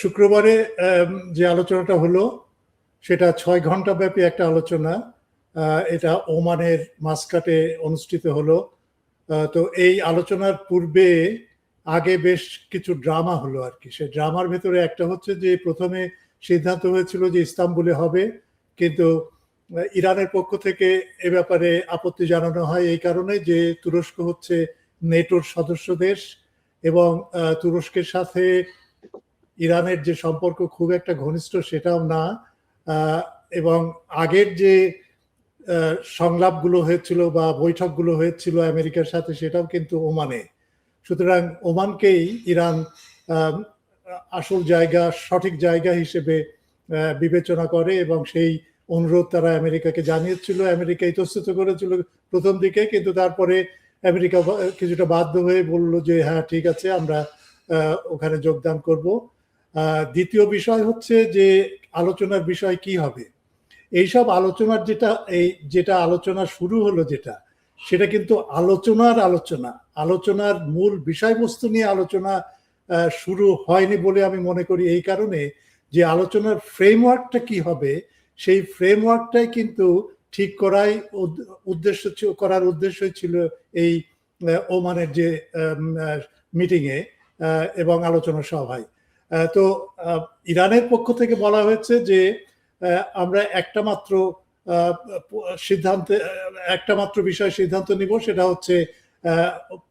শুক্রবারে যে আলোচনাটা হলো, সেটা ছয় ঘণ্টা ব্যাপী একটা আলোচনা এটা ওমানের মাসকাটে অনুষ্ঠিত হলো। তো এই আলোচনার পূর্বে আগে বেশ কিছু ড্রামা হলো আর কি। সে ড্রামার ভেতরে একটা হচ্ছে যে, প্রথমে সিদ্ধান্ত হয়েছিল যে ইস্তাম্বুলে হবে, কিন্তু ইরানের পক্ষ থেকে এ ব্যাপারে আপত্তি জানানো হয় এই কারণে যে, তুরস্ক হচ্ছে নেটোর সদস্য দেশ এবং তুরস্কের সাথে ইরানের যে সম্পর্ক খুব একটা ঘনিষ্ঠ সেটাও না এবং আগের যে সংলাপগুলো হয়েছিল বা বৈঠকগুলো হয়েছিল আমেরিকার সাথে সেটাও কিন্তু ওমানে। সুতরাং ওমানকেই ইরান আসল জায়গা, সঠিক জায়গা হিসেবে বিবেচনা করে এবং সেই অনুরোধ তারা আমেরিকাকে জানিয়েছিল। আমেরিকা ইতস্তত করেছিল প্রথম দিকে, কিন্তু তারপরে আমেরিকা কিছুটা বাধ্য হয়ে বলল যে হ্যাঁ ঠিক আছে, আমরা ওখানে যোগদান করব। দ্বিতীয় বিষয় হচ্ছে যে আলোচনার বিষয় কি হবে? এইসব আলোচনার যেটা, এই যেটা আলোচনা শুরু হলো যেটা, সেটা কিন্তু আলোচনার আলোচনা, আলোচনার মূল বিষয়বস্তু নিয়ে আলোচনা শুরু হয়নি বলে আমি মনে করি এই কারণে যে আলোচনার ফ্রেমওয়ার্কটা কি হবে, সেই ফ্রেমওয়ার্কটাই কিন্তু ঠিক করাই উদ্দেশ্য করার উদ্দেশ্য ছিল এই ওমানের যে মিটিংয়ে এবং আলোচনা সভায়। তো ইরানের পক্ষ থেকে বলা হয়েছে যে আমরা একটা মাত্র সিদ্ধান্তে, একটা মাত্র বিষয় সিদ্ধান্ত নিব, সেটা হচ্ছে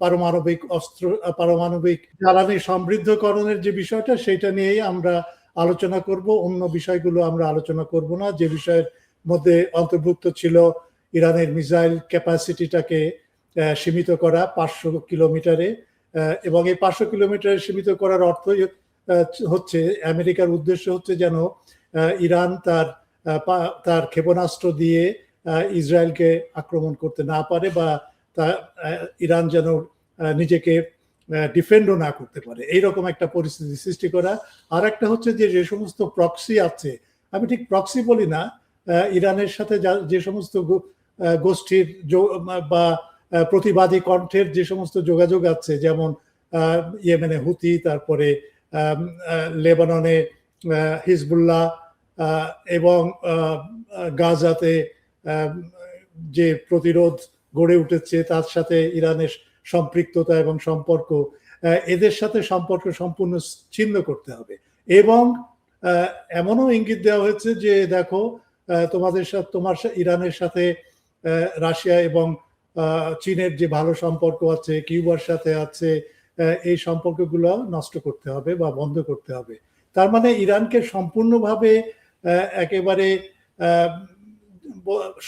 পারমাণবিক অস্ত্র পারমাণবিক জ্বালানি সমৃদ্ধকরণের যে বিষয়টা, সেটা নিয়েই আমরা আলোচনা করব। অন্য বিষয়গুলো আমরা আলোচনা করব না। যে বিষয়ের মধ্যে অন্তর্ভুক্ত ছিল ইরানের মিসাইল ক্যাপাসিটিটাকে সীমিত করা পাঁচশো কিলোমিটারে এবং এই পাঁচশো কিলোমিটারে সীমিত করার অর্থ হচ্ছে, আমেরিকার উদ্দেশ্য হচ্ছে যেন ইরান তার তার ক্ষেপণাস্ত্র দিয়ে ইসরায়েলকে আক্রমণ করতে না পারে বা তা ইরান যেন নিজেকে ডিফেন্ডও না করতে পারে। এইরকম একটা পরিস্থিতি সৃষ্টি করা। আর একটা হচ্ছে যে যে সমস্ত প্রক্সি আছে, আমি ঠিক প্রক্সি বলি না ইরানের সাথে যে সমস্ত গোষ্ঠীর বা প্রতিবাদী কণ্ঠের যে সমস্ত যোগাযোগ আছে, যেমন ইয়েমেনে হুতি, তারপরে লেবাননে হিজবুল্লাহ এবং গাজাতে যে প্রতিরোধ গড়ে উঠেছে তার সাথে ইরানের সম্পৃক্ততা এবং সম্পর্ক এদের সাথে সম্পর্ক সম্পূর্ণ ছিন্ন করতে হবে। এবং এমনও ইঙ্গিত দেওয়া হয়েছে যে, দেখো তোমাদের সাথে তোমার ইরানের সাথে রাশিয়া এবং চীনের যে ভালো সম্পর্ক আছে, কিউবার সাথে আছে এই সম্পর্কগুলো নষ্ট করতে হবে বা বন্ধ করতে হবে। তার মানে ইরানকে সম্পূর্ণভাবে একেবারে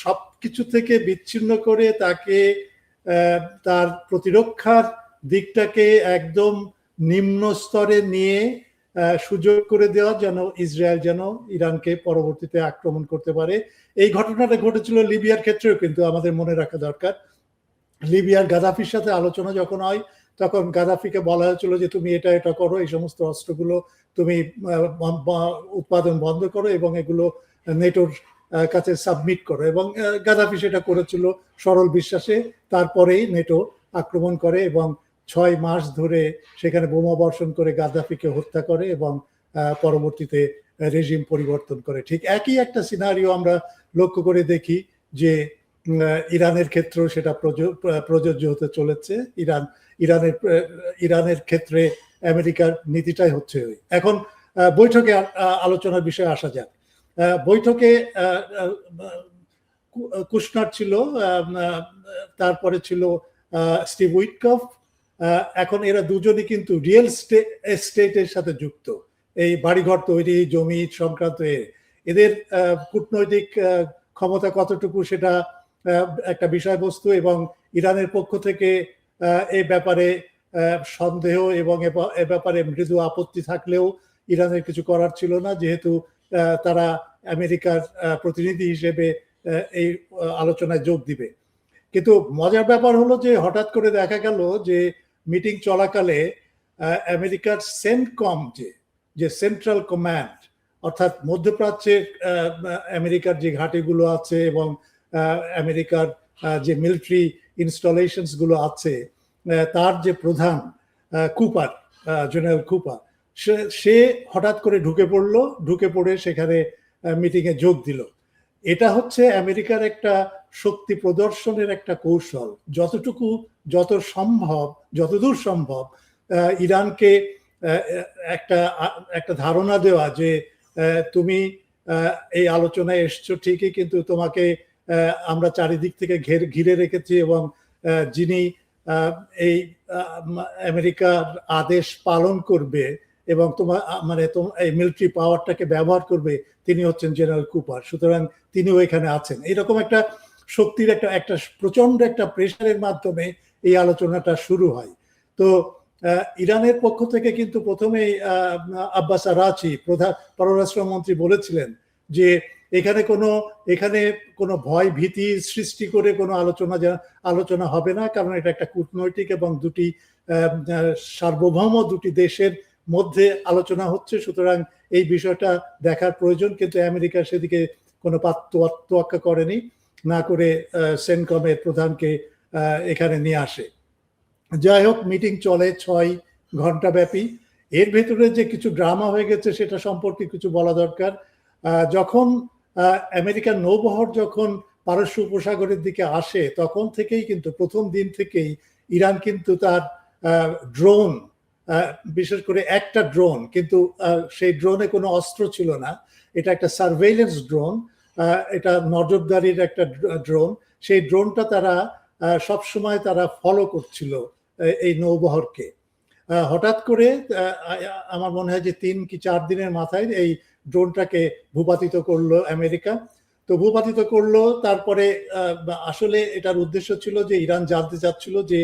সব কিছু থেকে বিচ্ছিন্ন করে তাকে তার প্রতিরক্ষার দিকটাকে একদম নিম্ন স্তরে নিয়ে সুযোগ করে দেওয়া যেন ইসরায়েল যেন ইরানকে পরবর্তীতে আক্রমণ করতে পারে। এই ঘটনাটা ঘটেছিল লিবিয়ার ক্ষেত্রেও কিন্তু আমাদের মনে রাখা দরকার। লিবিয়ার গাদাফির সাথে আলোচনা যখন হয় তখন গাদাফিকে বলা হয়েছিল যে তুমি এটা এটা করো, এই সমস্ত অস্ত্রগুলো তুমি উৎপাদন বন্ধ করো এবং এগুলো নেটোর কাছে সাবমিট করো। এবং গাদাফি সেটা করেছিল সরল বিশ্বাসে। তারপরেই নেটো আক্রমণ করে এবং ছয় মাস ধরে সেখানে বোমা বর্ষণ করে গাদাফিকে হত্যা করে এবং পরবর্তীতে রেজিম পরিবর্তন করে। ঠিক একই একটা সিনারিও আমরা লক্ষ্য করে দেখি যে ইরানের ক্ষেত্রেও সেটা প্রযোজ্য হতে চলেছে। ইরান, ইরানের ইরানের ক্ষেত্রে আমেরিকার নীতিটাই হচ্ছে ওই। এখন বৈঠকে আলোচনার বিষয়ে আসা যাক। বৈঠকে কুশনার ছিল তারপরে ছিল স্টিভ উইটকফ। এখন এরা দুজনই কিন্তু রিয়েল এস্টেটের সাথে যুক্ত। এই বাড়িঘর তৈরি, জমি সংক্রান্ত এদের কূটনৈতিক ক্ষমতা কতটুকু সেটা একটা বিষয়বস্তু এবং ইরানের পক্ষ থেকে এ ব্যাপারে সন্দেহ এবং এ ব্যাপারে মৃদু আপত্তি থাকলেও ইরানের কিছু করার ছিল না। যেহেতু তারা আমেরিকার প্রতিনিধি হিসেবে এই আলোচনায় যোগ দিবে। কিন্তু মজার ব্যাপার হলো যে হঠাৎ করে দেখা গেল যে মিটিং চলাকালে আমেরিকার সেন্টকম যে যে সেন্ট্রাল কমান্ড, অর্থাৎ মধ্যপ্রাচ্যের আমেরিকার যে ঘাটিগুলো আছে এবং আমেরিকার যে মিলিটারি ইনস্টলেশনসগুলো আছে তার যে প্রধান কুপার জেনারেল কুপার, সে- হঠাৎ করে ঢুকে পড়ল, ঢুকে পড়ে সেখানে মিটিংয়ে যোগ দিল। এটা হচ্ছে আমেরিকার একটা শক্তি প্রদর্শনের একটা কৌশল। যতটুকু, যত সম্ভব, যতদূর সম্ভব ইরানকে একটা একটা ধারণা দেওয়া যে তুমি এই আলোচনায় এসছো ঠিকই, কিন্তু তোমাকে আমরা চারিদিক থেকে ঘের- ঘিরে রেখেছি এবং যিনি এই আমেরিকার আদেশ পালন করবে এবং তোমার মানে এই মিলিটারি পাওয়ারটাকে ব্যবহার করবে, তিনি হচ্ছেন জেনারেল কুপার সুতরাং তিনিও এখানে আছেন। এরকম একটা শক্তির একটা একটা প্রচণ্ড একটা প্রেশারের মাধ্যমে এই আলোচনাটা শুরু হয়। তো ইরানের পক্ষ থেকে কিন্তু প্রথমেই আব্বাস আরাচি প্রধান, পররাষ্ট্রমন্ত্রী বলেছিলেন যে এখানে কোনো এখানে কোনো ভয় ভীতি সৃষ্টি করে কোনো আলোচনা আলোচনা হবে না, কারণ এটা একটা কূটনৈতিক এবং দুটি সার্বভৌম দুটি দেশের মধ্যে আলোচনা হচ্ছে। সুতরাং এই বিষয়টা দেখার প্রয়োজন, কিন্তু আমেরিকা সেদিকে কোনো তোয়াক্কা করেনি, না করে সেনকমের প্রধানকে এখানে নিয়ে আসে। যাই হোক, মিটিং চলে ছয় ঘণ্টা ব্যাপী। এর ভেতরে যে কিছু ড্রামা হয়ে গেছে, সেটা সম্পর্কে কিছু বলা দরকার। যখন আমেরিকার নৌবহর যখন পারস্য উপসাগরের দিকে আসে, তখন থেকেই কিন্তু প্রথম দিন থেকেই ইরান কিন্তু তার ড্রোন বিশেষ করে একটা ড্রোন কিন্তু সেই ড্রোনে কোনো অস্ত্র ছিল না। এটা একটা সার্ভেইলেন্স ড্রোন এটা নজরদারির একটা ড্রোন সেই ড্রোনটা তারা সব সময় তারা ফলো করছিল এই নৌবহরকে। হঠাৎ করে আমার মনে হয় যে তিন কি চার দিনের মাথায় এই ড্রোনটাকে ভূপাতিত করল আমেরিকা। তো ভূপাতিত করল তারপরে আসলে এটার উদ্দেশ্য ছিল যে ইরান জানতে চাচ্ছিল যে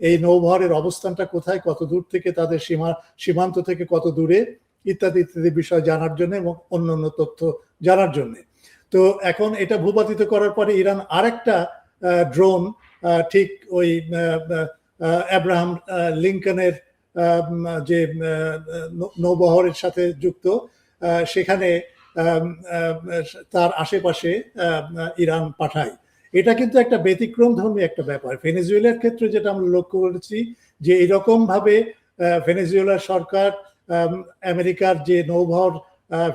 এই নৌবহরের অবস্থানটা কোথায় কত দূর থেকে তাদের সীমা সীমান্ত থেকে কত দূরে ইত্যাদি ইত্যাদি বিষয় জানার জন্য এবং অন্যান্য তথ্য জানার জন্য। তো এখন এটা ভূপাতিত করার পরে ইরান আরেকটা ড্রোন ঠিক ওই আহ, লিঙ্কনের যে নৌবহরের সাথে যুক্ত সেখানে তার আশেপাশে ইরান পাঠায়। এটা কিন্তু একটা ব্যতিক্রম ধর্মী একটা ব্যাপার। ভেনেজুয়েলার ক্ষেত্রে যেটা আমরা লক্ষ্য করেছি, যে এরকম ভাবে ভেনেজুয়েলার সরকার আমেরিকার যে নৌভর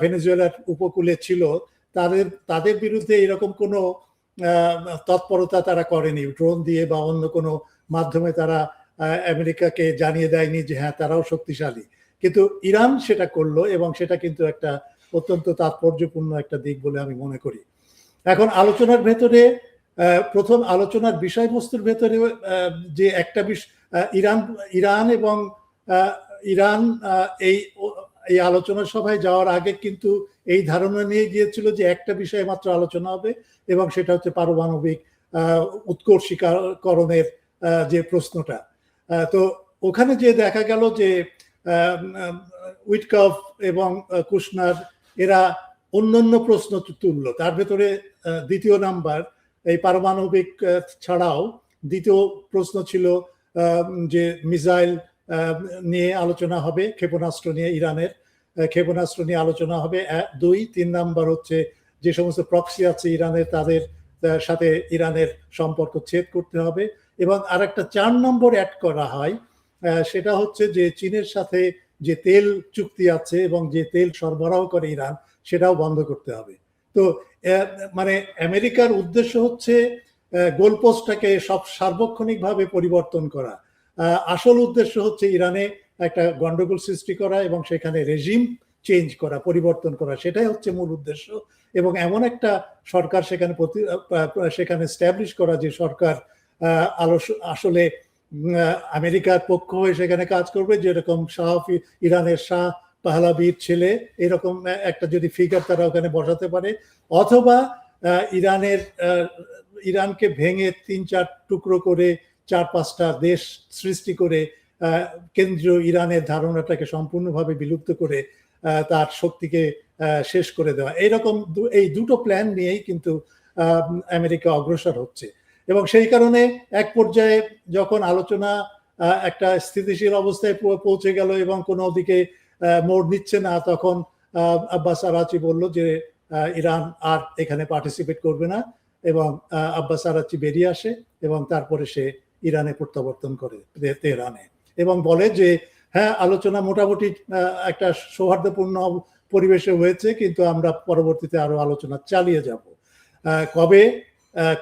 ভেনেজুয়েলার উপকূলে ছিল, তাদের তাদের বিরুদ্ধে এরকম কোনো তৎপরতা তারা করেনি। ড্রোন দিয়ে বা অন্য কোনো মাধ্যমে তারা আমেরিকাকে জানিয়ে দেয়নি যে হ্যাঁ তারাও শক্তিশালী। কিন্তু ইরান সেটা করল এবং সেটা কিন্তু একটা অত্যন্ত তাৎপর্যপূর্ণ একটা দিক বলে আমি মনে করি। এখন আলোচনার ভেতরে প্রথম আলোচনার বিষয়বস্তুর ভেতরে যে একটা বিষ- ইরান ইরান এবং ইরান এই এই আলোচনা সভায় যাওয়ার আগে কিন্তু এই ধারণা নিয়ে গিয়েছিল যে একটা বিষয়ে মাত্র আলোচনা হবে এবং সেটা হচ্ছে পারমাণবিক উৎকর্ষীকরণের যে প্রশ্নটা। তো ওখানে যে দেখা গেল যে উইটকফ এবং কুশনার, এরা অন্যান্য প্রশ্ন তুললো। তার ভেতরে দ্বিতীয় নাম্বার, এই পারমাণবিক ছাড়াও দ্বিতীয় প্রশ্ন ছিল যে মিসাইল নিয়ে আলোচনা হবে, ক্ষেপণাস্ত্র নিয়ে ইরানের ক্ষেপণাস্ত্র নিয়ে আলোচনা হবে। দুই, তিন নাম্বার হচ্ছে যে সমস্ত প্রক্সি আছে ইরানের, তাদের সাথে ইরানের সম্পর্ক ছেদ করতে হবে। এবং আর একটা চার নম্বর অ্যাড করা হয় সেটা হচ্ছে যে চীনের সাথে যে তেল চুক্তি আছে এবং যে তেল সরবরাহ করে ইরান, সেটাও বন্ধ করতে হবে। তো মানে আমেরিকার উদ্দেশ্য হচ্ছে গোলপোস্টটাকে সব সার্বক্ষণিকভাবে পরিবর্তন করা। আসল উদ্দেশ্য হচ্ছে ইরানে একটা গন্ডগোল সৃষ্টি করা এবং সেখানে রেজিম চেঞ্জ করা, পরিবর্তন করা, সেটাই হচ্ছে মূল উদ্দেশ্য। এবং এমন একটা সরকার সেখানে সেখানে স্ট্যাবলিশ করা যে সরকার আসলে আমেরিকার পক্ষ হয়ে সেখানে কাজ করবে, যেরকম শাহ ইরানের শাহ পাহলাবির ছেলে, এরকম একটা যদি ফিগার তারা ওখানে বসাতে পারে। অথবা ইরানের ইরানকে ভেঙে তিন চার টুকরো করে চার পাঁচটা দেশ সৃষ্টি করে কেন্দ্রীয় ইরানের ধারণাটাকে সম্পূর্ণভাবে বিলুপ্ত করে তার শক্তিকে শেষ করে দেওয়া। এইরকম এই দুটো প্ল্যান নিয়েই কিন্তু আমেরিকা অগ্রসর হচ্ছে। এবং সেই কারণে এক পর্যায়ে যখন আলোচনা একটা স্থিতিশীল অবস্থায় পৌঁছে গেল এবং কোনো দিকে মোড় নিচ্ছে না, তখন আব্বাস আরাচি বলল যে ইরান আর এখানে পার্টিসিপেট করবে না এবং আব্বাস আরাচি বেরিয়ে আসে এবং তারপরে সে ইরানে প্রত্যাবর্তন করে তেহরানে এবং বলে যে হ্যাঁ আলোচনা মোটামুটি একটা সৌহার্দ্যপূর্ণ পরিবেশে হয়েছে, কিন্তু আমরা পরবর্তীতে আরও আলোচনা চালিয়ে যাব। কবে?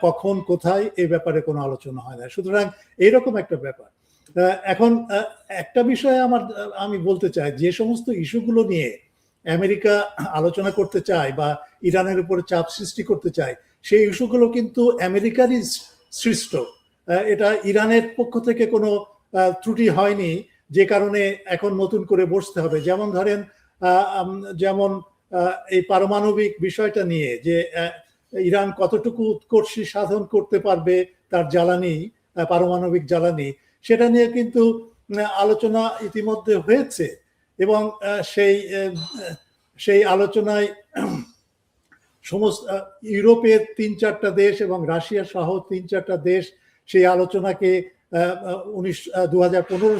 কখন, কোথায় এই ব্যাপারে কোনো আলোচনা হয় না। সুতরাং এইরকম একটা ব্যাপার। এখন একটা বিষয়ে আমার আমি বলতে চাই, যে সমস্ত ইস্যুগুলো নিয়ে আমেরিকা আলোচনা করতে চায় বা ইরানের উপরে চাপ সৃষ্টি করতে চায়, সেই ইস্যুগুলো কিন্তু আমেরিকারই সৃষ্ট। এটা ইরানের পক্ষ থেকে কোনো ত্রুটি হয়নি, যে কারণে এখন নতুন করে বসতে হবে। যেমন ধরেন যেমন এই পারমাণবিক বিষয়টা নিয়ে যে ইরান কতটুকু উৎকর্ষী সাধন করতে পারবে তার জ্বালানি পারমাণবিক জ্বালানি, সেটা নিয়ে কিন্তু আলোচনা ইতিমধ্যে হয়েছে এবং সেই সেই আলোচনায় সমস্ত ইউরোপের তিন চারটা দেশ এবং রাশিয়া সহ তিন চারটা দেশ সেই আলোচনাকে উনিশ দু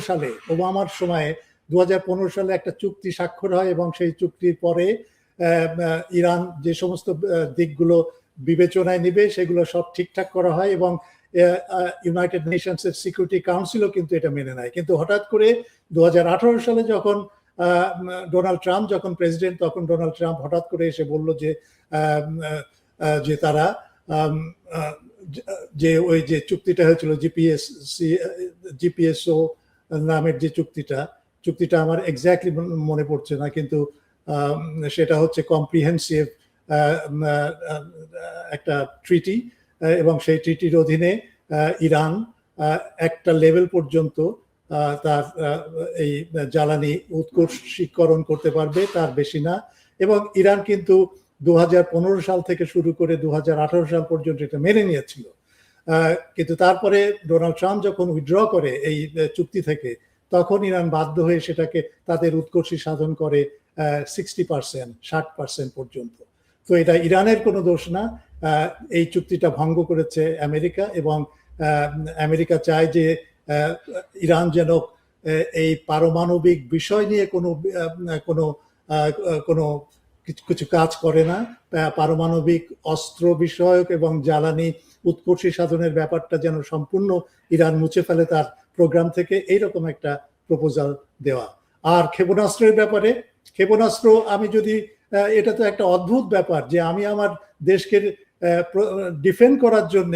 সালে, ওবামার সময়ে দু হাজার পনেরো সালে একটা চুক্তি স্বাক্ষর হয় এবং সেই চুক্তির পরে ইরান যে সমস্ত দিকগুলো বিবেচনায় নিবে, সেগুলো সব ঠিকঠাক করা হয় এবং ইউনাইটেড নেশনস এর সিকিউরিটি কাউন্সিলও কিন্তু এটা মেনে নেয়। কিন্তু হঠাৎ করে দু হাজার আঠারো সালে যখন ডোনাল্ড ট্রাম্প যখন প্রেসিডেন্ট তখন ডোনাল্ড ট্রাম্প হঠাৎ করে এসে বলল যে যে তারা যে ওই যে চুক্তিটা হয়েছিল জিপিএস জিপিএসও নামের যে চুক্তিটা চুক্তিটা আমার এক্স্যাক্টলি মনে পড়ছে না, কিন্তু সেটা হচ্ছে কম্প্রিহেন্সিভ একটা ট্রিটি এবং সেই ট্রিটির অধীনে ইরান একটা লেভেল পর্যন্ত তার এই জ্বালানি উৎকর্ষীকরণ করতে পারবে, তার বেশি না। এবং ইরান কিন্তু দু হাজার পনেরো সাল থেকে শুরু করে দু হাজার আঠারো সাল পর্যন্ত এটা মেনে নিয়েছিল। কিন্তু তারপরে ডোনাল্ড ট্রাম্প যখন উইথড্র করে এই চুক্তি থেকে, তখন ইরান বাধ্য হয়ে সেটাকে তাদের উৎকর্ষী সাধন করে সিক্সটি পার্সেন্ট ষাট পার্সেন্ট পর্যন্ত। তো এটা ইরানের কোনো দোষ না। এই চুক্তিটা ভঙ্গ করেছে আমেরিকা এবং আমেরিকা চায় যে ইরান যেন এই পারমাণবিক বিষয় নিয়ে কোনো কোনো কোনো কিছু কাজ করে না। পারমাণবিক অস্ত্র বিষয়ক এবং জ্বালানি উৎকর্ষী সাধনের ব্যাপারটা যেন সম্পূর্ণ ইরান মুছে ফেলে তার প্রোগ্রাম থেকে, এইরকম একটা প্রপোজাল দেওয়া। আর ক্ষেপণাস্ত্রের ব্যাপারে, ক্ষেপণাস্ত্র আমি যদি এটা তো একটা অদ্ভুত ব্যাপার যে আমি আমার দেশকে ডিফেন্ড করার জন্য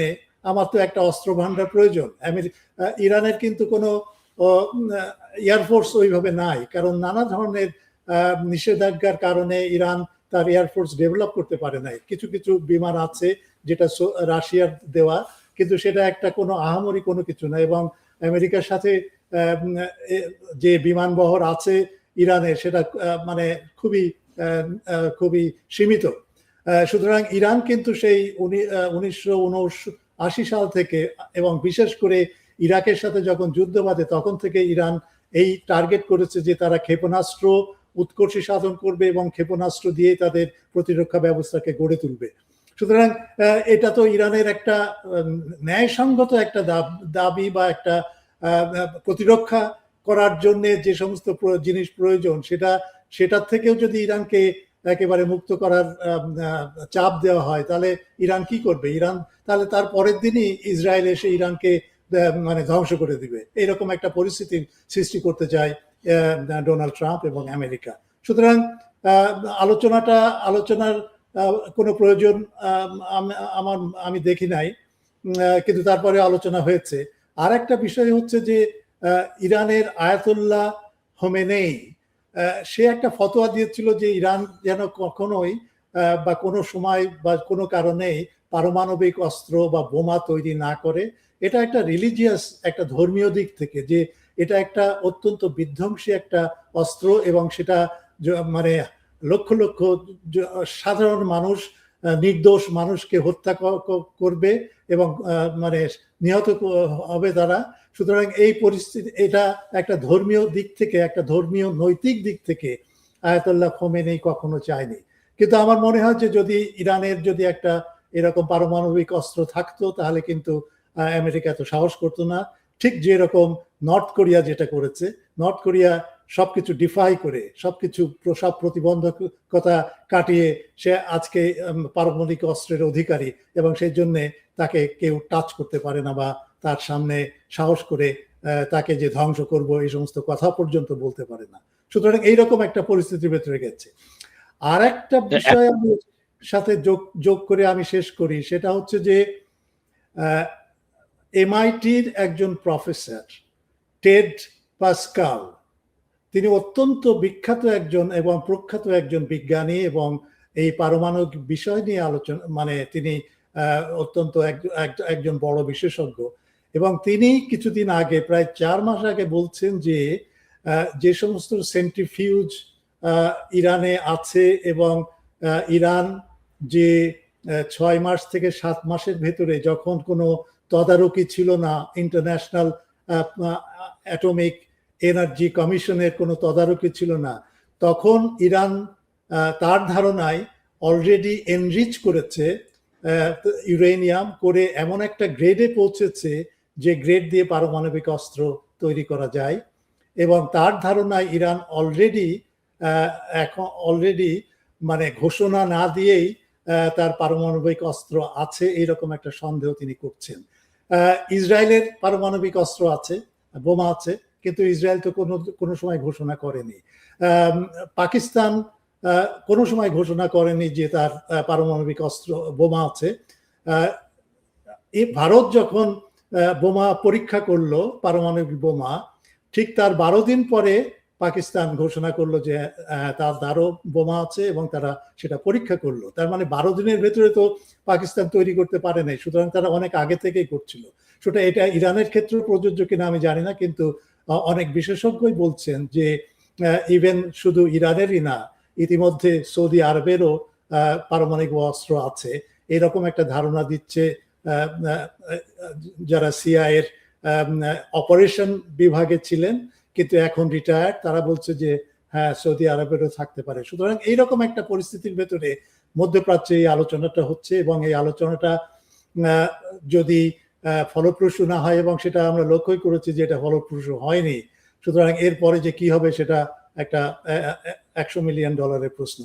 আমার তো একটা অস্ত্র ভান্ডার প্রয়োজন ইরানের কিন্তু কোনো এয়ারফোর্স ওইভাবে নাই। কারণ নানা ধরনের নিষেধাজ্ঞার কারণে ইরান তার এয়ারফোর্স ডেভেলপ করতে পারে নাই। কিছু কিছু বিমান আছে যেটা রাশিয়ার দেওয়া, কিন্তু সেটা একটা কোনো আহামরি কোনো কিছু না এবং আমেরিকার সাথে যে বিমান বহর আছে ইরানের, সেটা মানে খুবই খুবই সীমিত। সুতরাং ইরান কিন্তু সেই উনিশশো আশি সাল থেকে, এবং বিশেষ করে ইরাকের সাথে যখন যুদ্ধ বাঁধে, তখন থেকে ইরান এই টার্গেট করেছে যে তারা ক্ষেপণাস্ত্র, উৎকর্ষী সাধন করবে এবং ক্ষেপণাস্ত্র দিয়ে তাদের প্রতিরক্ষা ব্যবস্থাকে গড়ে তুলবে। সুতরাং এটা তো ইরানের একটা ন্যায়সঙ্গত একটা দাব- বা একটা প্রতিরক্ষা করার জন্য যে সমস্ত জিনিস প্রয়োজন, সেটা সেটার থেকেও যদি ইরানকে একেবারে মুক্ত করার চাপ দেওয়া হয়, তাহলে ইরান কি করবে? ইরান, তাহলে তার পরের দিনই ইসরায়েল এসে ইরানকে মানে ধ্বংস করে দিবে। এরকম একটা পরিস্থিতির সৃষ্টি করতে চায় ডোনাল্ড ট্রাম্প এবং আমেরিকা। সুতরাং আলোচনাটা, আলোচনার কোনো প্রয়োজন আমার, আমি দেখি নাই কিন্তু তারপরে আলোচনা হয়েছে। আর একটা বিষয় হচ্ছে যে ইরানের আয়াতুল্লাহ হোমেনেই সে একটা ফতোয়া দিয়েছিল যে ইরান যেন কখনোই বা কোনো সময় বা কোনো কারণেই পারমাণবিক অস্ত্র বা বোমা তৈরি না করে। এটা একটা রিলিজিয়াস একটা ধর্মীয় দিক থেকে যে এটা একটা অত্যন্ত বিধ্বংসী একটা অস্ত্র এবং সেটা মানে লক্ষ লক্ষ সাধারণ মানুষ নির্দোষ মানুষকে হত্যা করবে এবং মানে নিহত হবে তারা। সুতরাং এই পরিস্থিতি, এটা একটা ধর্মীয় দিক থেকে, একটা ধর্মীয় নৈতিক দিক থেকে আয়াতুল্লাহ খোমেনি কখনো চায়নি। কিন্তু আমার মনে হয় যে যদি ইরানের যদি একটা এরকম পারমাণবিক অস্ত্র থাকতো, তাহলে কিন্তু আমেরিকা এত সাহস করতো না। ঠিক যেরকম নর্থ কোরিয়া যেটা করেছে, নর্থ কোরিয়া সবকিছু ডিফাই করে, সবকিছু সব প্রতিবন্ধকতা কাটিয়ে সে আজকে পারমাণবিক অস্ত্রের অধিকারী এবং সেই জন্যে তাকে কেউ টাচ করতে পারে না বা তার সামনে সাহস করে আহ, তাকে যে ধ্বংস করব এই সমস্ত কথা পর্যন্ত বলতে পারে না। সুতরাং এইরকম একটা পরিস্থিতির ভেতরে গেছে। আর একটা বিষয় আমি সাথে যোগ যোগ করে আমি শেষ করি সেটা হচ্ছে যে এমআইটির একজন প্রফেসর টেড পাস্কাল তিনি অত্যন্ত বিখ্যাত একজন এবং প্রখ্যাত একজন বিজ্ঞানী এবং এই পারমাণবিক বিষয় নিয়ে আলোচনা মানে তিনি আহ, অত্যন্ত এক- এক- একজন বড় বিশেষজ্ঞ। এবং তিনি কিছুদিন আগে, প্রায় চার মাস আগে বলছেন যে যে সমস্ত সেন্ট্রিফিউজ ইরানে আছে এবং ইরান যে ছয় মাস থেকে সাত মাসের ভেতরে যখন কোনো তদারকি ছিল না ইন্টারন্যাশনাল অ্যাটমিক এনার্জি কমিশনের কোনো তদারকি ছিল না, তখন ইরান তার ধারণায় অলরেডি এনরিচ করেছে ইউরেনিয়াম করে এমন একটা গ্রেডে পৌঁছেছে যে গ্রেড দিয়ে পারমাণবিক অস্ত্র তৈরি করা যায়, এবং তার ধারণায় ইরান অলরেডি এখন অলরেডি মানে ঘোষণা না দিয়েই তার পারমাণবিক অস্ত্র আছে এরকম একটা সন্দেহ তিনি করছেন। ইসরায়েলের পারমাণবিক অস্ত্র আছে, বোমা আছে, কিন্তু ইসরায়েল তো কোনো কোনো সময় ঘোষণা করেনি। পাকিস্তান কোনো সময় ঘোষণা করেনি যে তার পারমাণবিক অস্ত্র, বোমা আছে। ভারত যখন বোমা পরীক্ষা করল, পারমাণবিক বোমা। ঠিক তার বারো দিন পরে পাকিস্তান ঘোষণা করল যে তার দ্বারও বোমা আছে এবং তারা সেটা পরীক্ষা করল। তার মানে বারো দিনের ভেতরে তো পাকিস্তান তৈরি করতে পারে নাই, সুতরাং তারা অনেক আগে থেকেই করছিল। সেটা এটা ইরানের ক্ষেত্রে প্রযোজ্য কিনা আমি জানি না, কিন্তু অনেক বিশেষজ্ঞই বলছেন যে ইভেন শুধু ইরানেরই না, ইতিমধ্যে সৌদি আরবেরও পারমাণবিক অস্ত্র আছে। এরকম একটা ধারণা দিচ্ছে যারা সিআইয়ের অপারেশন বিভাগে ছিলেন, কিন্তু এখন রিটায়ার্ড তারা বলছে যে হ্যাঁ সৌদি আরবেরও থাকতে পারে। সুতরাং এইরকম একটা পরিস্থিতির ভেতরে মধ্যপ্রাচ্যে এই আলোচনাটা হচ্ছে এবং এই আলোচনাটা যদি ফলপ্রসূ না হয় এবং সেটা আমরা লক্ষ্যই করেছি যে এটা ফলপ্রসূ হয়নি। সুতরাং এরপরে যে কি হবে সেটা একটা একশো মিলিয়ন ডলারের প্রশ্ন।